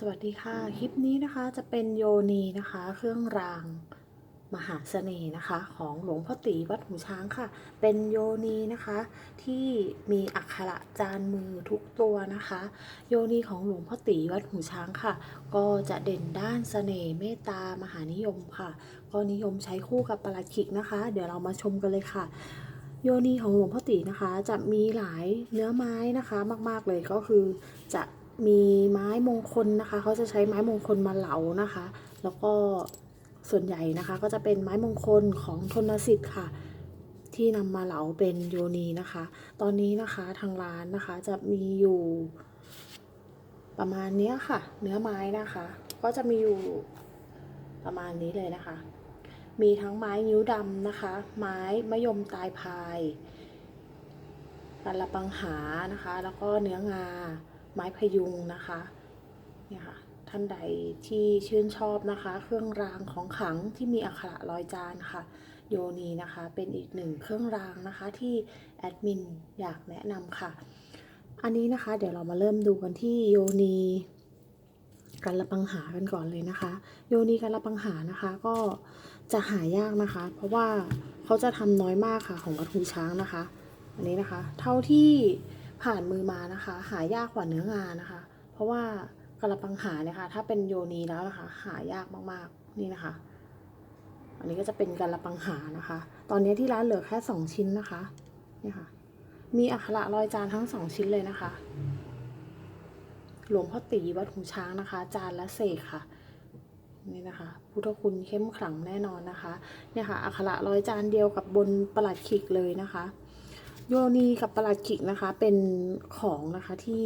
สวัสดีค่ะ คลิปนี้นะคะจะเป็นโยนีนะคะ เครื่องรางมหาเสน่ห์นะคะ ของหลวงพ่อตีวัดหูช้างค่ะ เป็นโยนีนะคะที่มีอักขระจานมือทุกตัวนะคะ โยนีของหลวงพ่อตีวัดหูช้างค่ะ ก็จะเด่นด้านเสน่ห์เมตตามหานิยมค่ะก็นิยมใช้คู่กับประหลัดขิกนะคะ เดี๋ยวเรามาชมกันเลยค่ะโยนีของหลวงพ่อตีนะคะ จะมีหลายเนื้อไม้นะคะมาก ๆ เลยก็คือจะ มีไม้มงคลนะคะ เขาจะใช้ไม้มงคลมาเหลานะคะ แล้วก็ส่วนใหญ่นะคะ ก็จะเป็นไม้มงคลของทนสิทธิ์ค่ะ ที่นำมาเหลาเป็นโยนีนะคะ ตอนนี้นะคะทางร้านนะคะจะมีอยู่ประมาณเนี้ยค่ะ เนื้อไม้นะคะ ก็จะมีอยู่ประมาณนี้เลยนะคะ มีทั้งไม้นิ้วดำนะคะ ไม้มะยมตายพายกัละปังหานะคะ แล้วก็เนื้องา ไม้พยุงนะคะเนี่ยค่ะท่านใดที่ชื่นชอบนะคะ เครื่องรางของขังที่มีอักขระร้อยจานค่ะ โยนีนะคะเป็นอีกหนึ่งเครื่องรางนะคะที่แอดมินอยากแนะนำค่ะ อันนี้นะคะเดี๋ยวเรามาเริ่มดูกันที่โยนีกันละปังหากันก่อนเลยนะคะ โยนีกันละปังหานะคะก็จะหายากนะคะ เพราะว่าเขาจะทำน้อยมากค่ะของวัดหูช้างนะคะ อันนี้นะคะ เท่าที่ ผ่านมือมานะคะ หายากกว่าเนื้องานะคะ เพราะว่ากระปังหาเนี่ยค่ะถ้าเป็นโยนีแล้วนะคะ หายากมากๆนี่นะคะ อันนี้ก็จะเป็นกระปังหานะคะ ตอนนี้ที่ร้านเหลือแค่สองชิ้นนะคะนี่ค่ะ มีอักขระรอยจานทั้งสองชิ้นเลยนะคะ หลวงพ่อตีวัดหูช้างนะคะ จานและเสกค่ะนี่นะคะ พุทธคุณเข้มขลังแน่นอนนะคะ เนี่ยค่ะอักขระร้อยจานเดียวกับบนประหลัดขิกเลยนะคะ โยนีกับประหลัดขิกนะคะ เป็นของนะคะที่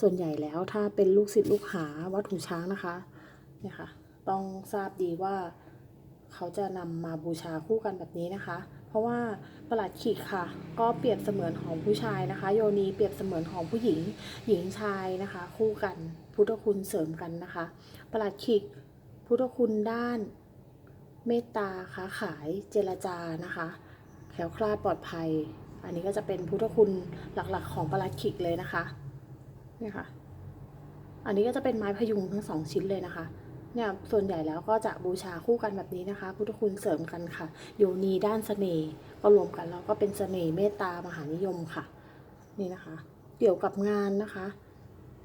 ส่วนใหญ่แล้วถ้าเป็นลูกศิษย์ลูกหาวัดหูช้างนะคะเนี่ยค่ะต้องทราบดีว่าเขาจะนำมาบูชาคู่กันแบบนี้นะคะ เพราะว่าประหลัดขิกค่ะ ก็เปรียบเสมือนของผู้ชายนะคะ โยนีเปรียบเสมือนของผู้หญิง หญิงชายนะคะ คู่กันพุทธคุณเสริมกันนะคะ ประหลัดขิกพุทธคุณด้านเมตตาค้าขายเจรจานะคะ แคล้วคลาดปลอดภัย อันนี้ก็จะเป็นพุทธคุณหลักๆ ของประหลัดขิกเลยนะคะเนี่ยค่ะ อันนี้ก็จะเป็นไม้พยุงทั้งสองชิ้นเลยนะคะเนี่ยส่วนใหญ่แล้วก็จะบูชาคู่กันแบบนี้นะคะ พุทธคุณเสริมกันค่ะ โยนีด้านเสน่ห์ก็รวมกันแล้วก็เป็นเสน่ห์เมตตามหานิยมค่ะ นี่นะคะ เกี่ยวกับงานนะคะ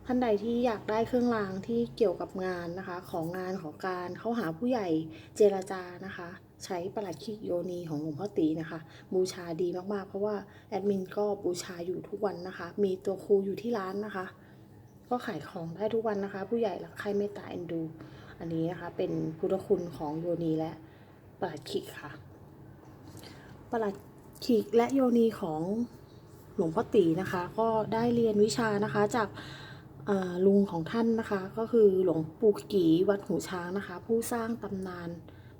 ท่านใดที่อยากได้เครื่องรางที่เกี่ยวกับงานนะคะ ของงานของการเข้าหาผู้ใหญ่เจรจานะคะ ใช้ประหลัดขิกโยนีของหลวงพ่อตีนะคะ บูชาดีมากๆ เพราะว่าแอดมินก็บูชาอยู่ทุกวันนะคะ มีตัวครูอยู่ที่ร้านนะคะ ก็ขายของได้ทุกวันนะคะ ผู้ใหญ่รักใครเมตตาเอ็นดู อันนี้นะคะเป็นพุทธคุณของโยนีและประหลัดขิกค่ะ ประหลัดขิกและโยนีของหลวงพ่อตีนะคะ ก็ได้เรียนวิชานะคะจากลุงของท่านนะคะ ก็คือหลวงปู่กีวัดหูช้างนะคะ ผู้สร้างตำนาน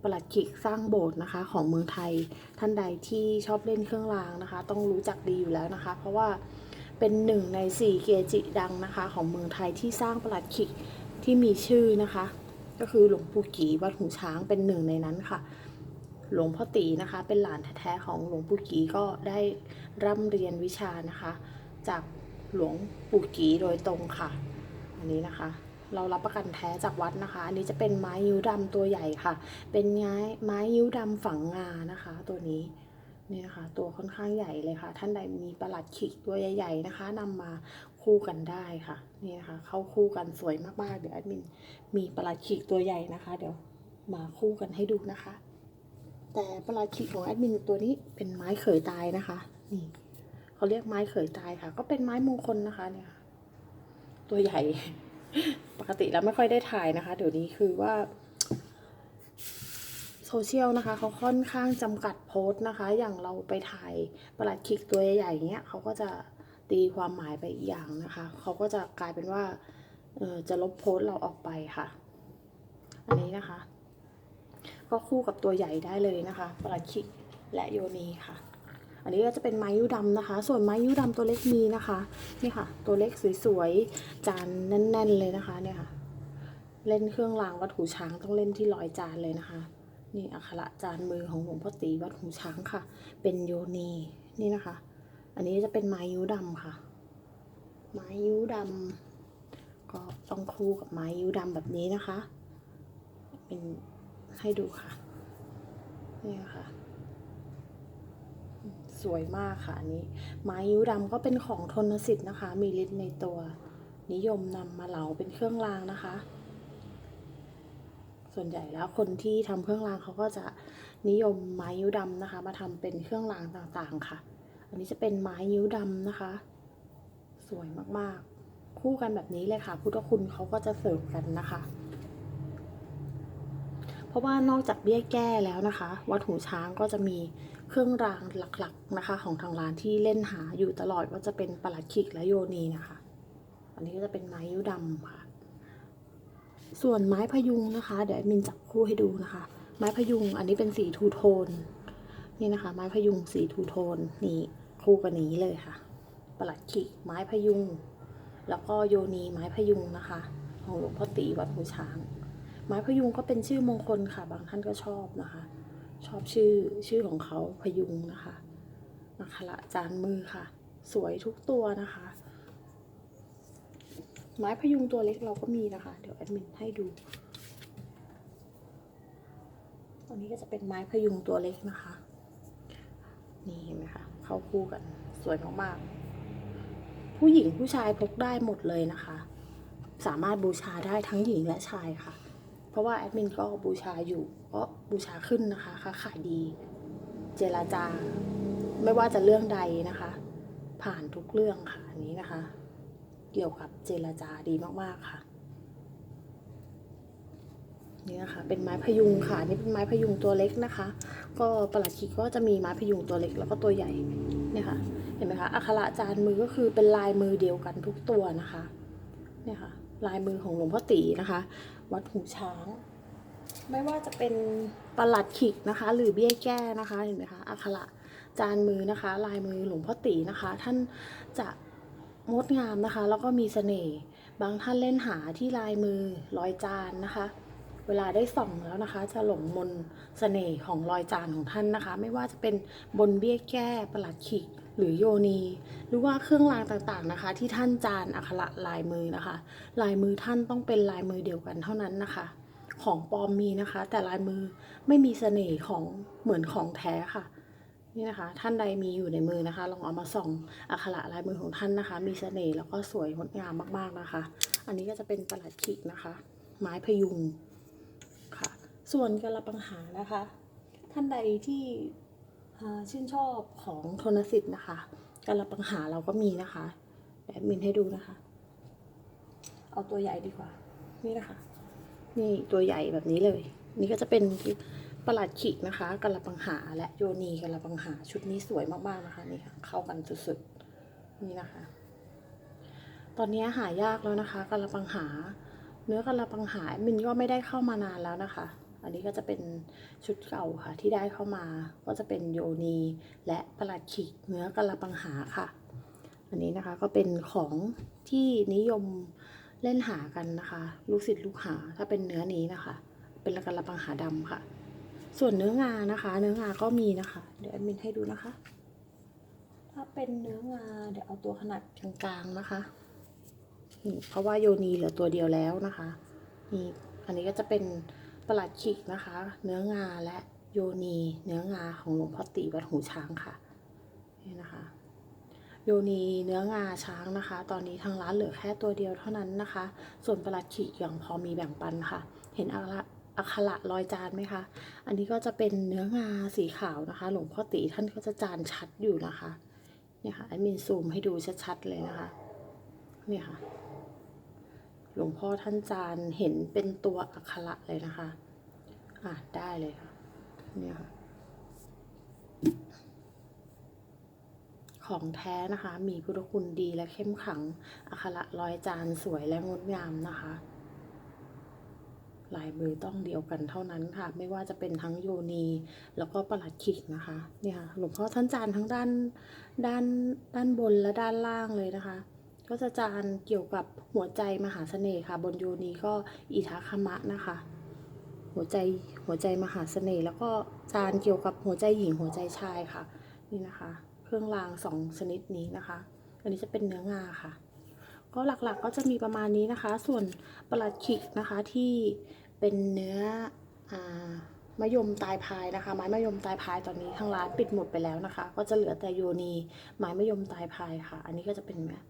ประหลัดขิกสร้างโบสถ์นะคะของเมืองไทยท่านใดที่ชอบเล่นเครื่องรางนะคะ ต้องรู้จักดีอยู่แล้วนะคะ เพราะว่าเป็นหนึ่งในสี่เกจิดังนะคะ ของเมืองไทยที่สร้างประหลัดขิกที่มีชื่อนะคะ ก็คือหลวงปู่กีวัดหูช้างเป็นหนึ่งในนั้นค่ะ หลวงพ่อตีนะคะ เป็นหลานแท้ๆของหลวงปู่กีก็ได้ร่ำเรียนวิชานะคะ จากหลวงปู่กีโดยตรงค่ะ อันนี้นะคะ เรารับประกันแท้จากวัดนะคะ อันนี้จะเป็นไม้ยิ้วดำตัวใหญ่ค่ะ เป็นไม้ไม้ยิ้วดำฝังงานะคะ ตัวนี้นี่นะคะตัวค่อนข้างใหญ่เลยค่ะ ท่านใดมีประหลัดขิกตัวใหญ่ ๆนะคะนำมาคู่กันได้ค่ะนี่นะคะเข้าคู่กันสวยมากๆ เดี๋ยวแอดมินมีประหลัดขิกตัวใหญ่นะคะ เดี๋ยวมาคู่กันให้ดูนะคะ แต่ประหลัดขิกของแอดมินตัวนี้เป็นไม้เขยตายนะคะนี่เขาเรียกไม้เขยตายค่ะ ก็เป็นไม้มงคลนะคะเนี่ยตัวใหญ่ ปกติแล้วไม่ค่อยได้ถ่ายนะคะ เดี๋ยวนี้คือว่าโซเชียลนะคะเขาค่อนข้างจำกัดโพสต์นะคะ อย่างเราไปถ่ายประหลัดขิกตัวใหญ่ๆเงี้ยเขาก็จะตีความหมายไปอีกอย่างนะคะ เขาก็จะกลายเป็นว่าเออจะลบโพสต์เราออกไปค่ะ อันนี้นะคะ ก็คู่กับตัวใหญ่ได้เลยนะคะประหลัดขิกและโยนีค่ะ อันนี้ก็จะเป็นไม้ยิ้วดำนะคะ ส่วนไม้ยิ้วดำตัวเล็กมีนะคะนี่ค่ะ ตัวเล็กสวยๆจานแน่น ๆเลยนะคะเนี่ยค่ะ เล่นเครื่องรางวัดหูช้างต้องเล่นที่ร้อยจานเลยนะคะ นี่อักขระจานมือของหลวงพ่อตีวัดหูช้างค่ะ เป็นโยนีนี่นะคะ อันนี้จะเป็นไม้ยิ้วดำค่ะ ไม้ยิ้วดำก็ต้องคู่กับไม้ยิ้วดำแบบนี้นะคะ เป็นให้ดูค่ะนี่ค่ะ สวยมากค่ะอันนี้ ไม้ยิ้วดำก็เป็นของทนสิทธิ์นะคะ มีฤทธิ์ในตัว นิยมนำมาเหลาเป็นเครื่องรางนะคะ ส่วนใหญ่แล้วคนที่ทำเครื่องรางเขาก็จะนิยมไม้ยิ้วดำนะคะ มาทำเป็นเครื่องรางต่างๆค่ะ อันนี้จะเป็นไม้ยิ้วดำนะคะ สวยมากๆ คู่กันแบบนี้เลยค่ะ พุทธคุณเขาก็จะเสริมกันนะคะเพราะว่านอกจากเบี้ยแก้แล้วนะคะ วัดหูช้างก็จะมี เครื่องรางหลักๆนะคะ ของทางร้านที่เล่นหาอยู่ตลอดว่าจะเป็นปลัดขิกและโยนีนะคะ อันนี้ก็จะเป็นไม้ยิ้วดำค่ะ ส่วนไม้พยุงนะคะ เดี๋ยวมินจับคู่ให้ดูนะคะ ไม้พยุงอันนี้เป็นสีทูโทน นี่นะคะ ไม้พยุงสีทูโทนนี่คู่กันนี้เลยค่ะปลัดขิกไม้พยุง แล้วก็โยนีไม้พยุงนะคะ ของหลวงพ่อตีวัดหูช้าง ไม้พยุงก็เป็นชื่อมงคลค่ะ บางท่านก็ชอบนะคะ ชอบชื่อชื่อของเขาพยุงนะคะนะคะละจานมือค่ะ สวยทุกตัวนะคะ ไม้พยุงตัวเล็กเราก็มีนะคะ เดี๋ยวแอดมินให้ดูอันนี้ก็จะเป็นไม้พยุงตัวเล็กนะคะ นี่เห็นไหมคะเข้าคู่กันสวยมากๆ ผู้หญิงผู้ชายพกได้หมดเลยนะคะ สามารถบูชาได้ทั้งหญิงและชายค่ะ เพราะว่าแอดมินก็บูชาอยู่ก็บูชาขึ้นนะคะค้าขายดี เจรจา ไม่ว่าจะเรื่องใดนะคะ ผ่านทุกเรื่องค่ะอันนี้นะคะ เกี่ยวกับเจรจาดีมากๆค่ะนี่นะคะเป็นไม้พยุงค่ะนี่เป็นไม้พยุงตัวเล็กนะคะ ก็ประหลัดขีดก็จะมีไม้พยุงตัวเล็กแล้วก็ตัวใหญ่เนี่ยค่ะ เห็นไหมคะอักขระจานมือก็คือเป็นลายมือเดียวกันทุกตัวนะคะ เนี่ยค่ะ ลายมือของหลวงพ่อตีนะคะ วัดหูช้าง ไม่ว่าจะเป็นประหลัดขิกนะคะ หรือเบี้ยแก้นะคะเห็นไหมคะอักขระจานมือนะคะ ลายมือหลวงพ่อตีนะคะ ท่านจะงดงามนะคะ แล้วก็มีเสน่ห์บางท่านเล่นหาที่ลายมือรอยจานนะคะ เวลาได้ส่องแล้วนะคะ จะหลงมนต์เสน่ห์ของรอยจานของท่านนะคะ ไม่ว่าจะเป็นบนเบี้ยแก้ประหลัดขิก หรือโยนี หรือว่าเครื่องรางต่างๆนะคะ ที่ท่านจานอักขระลายมือนะคะ ลายมือท่านต้องเป็นลายมือเดียวกันเท่านั้นนะคะ ของปลอมมีนะคะ แต่ลายมือไม่มีเสน่ห์ของเหมือนของแท้ค่ะนี่นะคะ ท่านใดมีอยู่ในมือนะคะ ลองเอามาส่องอักขระลายมือของท่านนะคะ มีเสน่ห์แล้วก็สวยงดงามมากๆนะคะ อันนี้ก็จะเป็นประหลัดขิกนะคะ ไม้พยุงค่ะ ส่วนกระปังหานะคะ ท่านใดที่ ชื่นชอบของโทนสิทธิ์นะคะกระปังหาเราก็มีนะคะแอดมินให้ดูนะคะ เอาตัวใหญ่ดีกว่า นี่นะคะ นี่ตัวใหญ่แบบนี้เลย นี่ก็จะเป็นประหลัดขิกนะคะกระปังหาและโยนีกระปังหาชุดนี้สวยมากๆนะคะนี่ค่ะเข้ากันสุดๆนี่นะคะ ตอนนี้หายากแล้วนะคะกระปังหา เนื้อกระปังหามินก็ไม่ได้เข้ามานานแล้วนะคะ อันนี้ก็จะเป็นชุดเก่าค่ะที่ได้เข้ามา ก็จะเป็นโยนีและประหลัดขิกเนื้อกระปังหาค่ะ อันนี้นะคะก็เป็นของที่นิยมเล่นหากันนะคะ ลูกศิษย์ลูกหาถ้าเป็นเนื้อนี้นะคะ เป็นกระปังหาดำค่ะ ส่วนเนื้องานะคะ เนื้องาก็มีนะคะ เดี๋ยวแอดมินให้ดูนะคะ ถ้าเป็นเนื้องาเดี๋ยวเอาตัวขนาดกลางๆนะคะเพราะว่าโยนีเหลือตัวเดียวแล้วนะคะนี่อันนี้ก็จะเป็น ประหลัดขิกนะคะ เนื้องาและโยนีเนื้องาของหลวงพ่อตีวัดหูช้างค่ะนี่นะคะ โยนีเนื้องาช้างนะคะ ตอนนี้ทางร้านเหลือแค่ตัวเดียวเท่านั้นนะคะ ส่วนประหลัดขีกยังพอมีแบ่งปันค่ะ เห็นอักขระอักขระรอยจานไหมคะ อันนี้ก็จะเป็นเนื้องาสีขาวนะคะ หลวงพ่อตีท่านก็จะจานชัดอยู่นะคะ เนี่ยค่ะแอดมินซูมให้ดูชัดๆเลยนะคะ เนี่ยค่ะ หลวงพ่อท่านจานเห็นเป็นตัวอักขระเลยนะคะ อ่าได้เลยค่ะเนี่ยค่ะ ของแท้นะคะ มีพุทธคุณดีและเข้มขังอักขระร้อยจานสวยและงดงามนะคะลายมือต้องเดียวกันเท่านั้นค่ะ ไม่ว่าจะเป็นทั้งโยนีแล้วก็ประหลัดขิกนะคะเนี่ยค่ะหลวงพ่อท่านจานทั้งด้านด้านด้านบนและด้านล่างเลยนะคะ ก็จะจานเกี่ยวกับหัวใจมหาเสน่ห์ค่ะ บนโยนีก็อิทัคคมะนะคะ หัวใจหัวใจมหาเสน่ห์แล้วก็จานเกี่ยวกับหัวใจหญิงหัวใจชายค่ะ นี่นะคะ เครื่องรางสองชนิดนี้นะคะ อันนี้จะเป็นเนื้องาค่ะ ก็หลักๆก็จะมีประมาณนี้นะคะ ส่วนปลัดขิกนะคะที่เป็นเนื้ออามะยมตายพายนะคะ ไม้มะยมตายพายตอนนี้ทางร้านปิดหมดไปแล้วนะคะ ก็จะเหลือแต่โยนีไม้มะยมตายพายค่ะ อันนี้ก็จะเป็นแบบ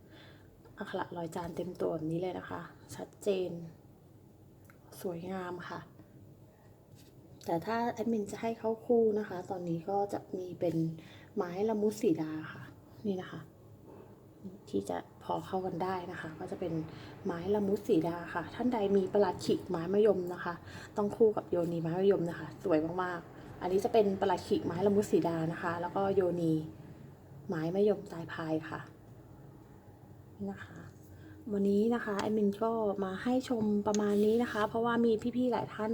อักขระรอยจานเต็มตัวแบบนี้เลยนะคะ ชัดเจน สวยงามค่ะ แต่ถ้าแอดมินจะให้เข้าคู่นะคะ ตอนนี้ก็จะมีเป็นไม้ละมุดสีดาค่ะ นี่นะคะ ที่จะพอเข้ากันได้นะคะ ก็จะเป็นไม้ละมุดสีดาค่ะ ท่านใดมีประหลัดขิกไม้มะยมนะคะ ต้องคู่กับโยนีไม้มะยมนะคะ สวยมากๆ อันนี้จะเป็นประหลัดขิกไม้ละมุดสีดานะคะ แล้วก็โยนีไม้มะยมตายพายค่ะ นะคะ วันนี้นะคะแอดมินก็มาให้ชมประมาณนี้นะคะ เพราะว่ามีพี่ๆหลายท่าน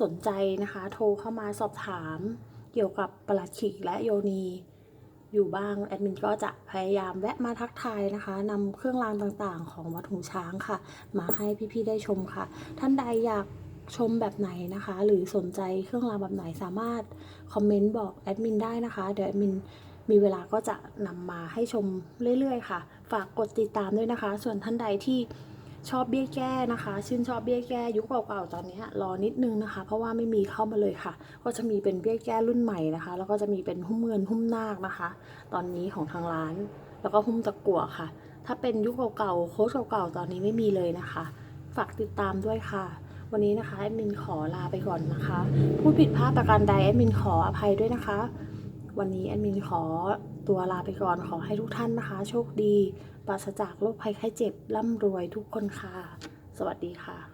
สนใจนะคะ โทรเข้ามาสอบถามเกี่ยวกับประหลัดขิกและโยนีอยู่บ้างแอดมินก็จะพยายามแวะมาทักทายนะคะนำเครื่องรางต่างๆ ของวัดหูช้างค่ะ มาให้พี่ๆได้ชมค่ะ ท่านใดอยากชมแบบไหนนะคะ หรือสนใจเครื่องรางแบบไหนสามารถคอมเมนต์บอกแอดมินได้นะคะ เดี๋ยวแอดมิน มีเวลาก็จะนำมาให้ชมเรื่อยๆ ค่ะ ฝากกดติดตามด้วยนะคะ ส่วนท่านใดที่ชอบเบี้ยแก้นะคะ ชื่นชอบเบี้ยแก้ยุคเก่าๆตอนนี้รอนิดนึงนะคะ เพราะว่าไม่มีเข้ามาเลยค่ะ ก็จะมีเป็นเบี้ยแก้รุ่นใหม่นะคะ แล้วก็จะมีเป็นหุ้มเงินหุ้มนาคนะคะ ตอนนี้ของทางร้าน แล้วก็หุ้มตะกั่วค่ะ ถ้าเป็นยุคเก่าๆโค้ชเก่าๆตอนนี้ไม่มีเลยนะคะ ฝากติดตามด้วยค่ะ วันนี้นะคะแอดมินขอลาไปก่อนนะคะผู้ผิดพลาดประการใดแอดมินขออภัยด้วยนะคะ วันนี้แอดมินขอตัวลาไปก่อนขอให้ทุกท่านนะคะ โชคดี ปราศจากโรคภัยไข้เจ็บ ร่ำรวยทุกคนค่ะ สวัสดีค่ะ